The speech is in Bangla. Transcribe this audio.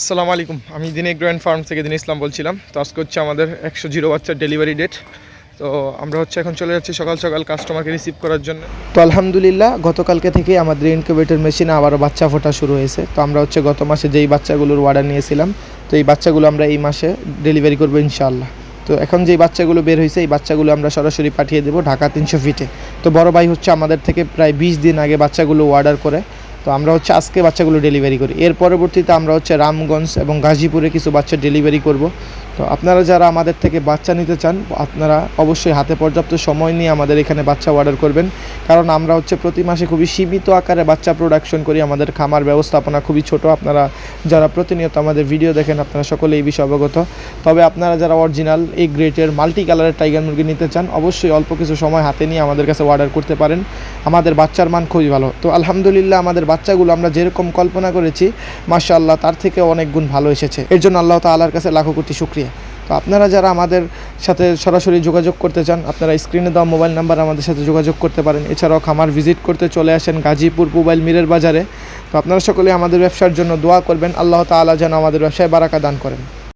আসসালামু আলাইকুম। আমি দিনে গ্র্যান্ড ফার্ম থেকে দিন ইসলাম বলছিলাম। তো আজকে হচ্ছে আমাদের একশো জিরো বাচ্চার ডেলিভারি ডেট। তো আমরা হচ্ছে এখন চলে যাচ্ছি সকাল সকাল কাস্টমারকে রিসিভ করার জন্য। তো আলহামদুলিল্লাহ, গতকালকে থেকে আমাদের ইনকিউবেটর মেশিনে আবারও বাচ্চা ফোটা শুরু হয়েছে। তো আমরা হচ্ছে গত মাসে যেই বাচ্চাগুলোর অর্ডার নিয়েছিলাম, তো এই বাচ্চাগুলো আমরা এই মাসে ডেলিভারি করব ইনশাআল্লাহ। তো এখন যেই বাচ্চাগুলো বের হয়েছে, এই বাচ্চাগুলো আমরা সরাসরি পাঠিয়ে দেবো ঢাকা তিনশো ফিটে তো বড় ভাই হচ্ছে আমাদের থেকে প্রায় বিশ দিন আগে বাচ্চাগুলো অর্ডার করে। তো আমরা হচ্ছে আজকে বাচ্চাগুলো ডেলিভারি করি। এর পরবর্তীতে আমরা হচ্ছে রামগঞ্জ এবং গাজীপুরে কিছু বাচ্চা ডেলিভারি করব। তো আপনারা যারা আমাদের থেকে বাচ্চা নিতে চান, আপনারা অবশ্যই হাতে পর্যাপ্ত সময় নিয়ে আমাদের এখানে বাচ্চা অর্ডার করবেন। কারণ আমরা হচ্ছে প্রতি মাসে খুবই সীমিত আকারে বাচ্চা প্রোডাকশন করি। আমাদের খামার ব্যবস্থাপনা খুবই ছোট। আপনারা যারা প্রতিনিয়ত আমাদের ভিডিও দেখেন, আপনারা সকলে এই বিষয়ে অবগত। তবে আপনারা যারা অরিজিনাল এই গ্রেটের মাল্টি কালারের টাইগার মুরগি নিতে চান, অবশ্যই অল্প কিছু সময় হাতে নিয়ে আমাদের কাছে অর্ডার করতে পারেন। আমাদের বাচ্চার মান খুবই ভালো। তো আলহামদুলিল্লাহ আমাদের বাচ্চাগুলো আমরা যেরকম কল্পনা করেছি, মাশাআল্লাহ তার থেকে অনেক গুণ ভালো এসেছে। এর জন্য আল্লাহ তাআলার কাছে লাখো কোটি শুক্রিয়া। তো আপনারা যারা আমাদের সাথে সরাসরি যোগাযোগ করতে চান, আপনারা স্ক্রিনে দেওয়া মোবাইল নাম্বার আমাদের সাথে যোগাযোগ করতে পারেন। এছাড়াও খামার ভিজিট করতে চলে আসেন গাজীপুর মোবাইল মিরের বাজারে। তো আপনারা সকলে আমাদের ব্যবসার জন্য দোয়া করবেন। আল্লাহ তালা যেন আমাদের ব্যবসায় বারাকা দান করেন।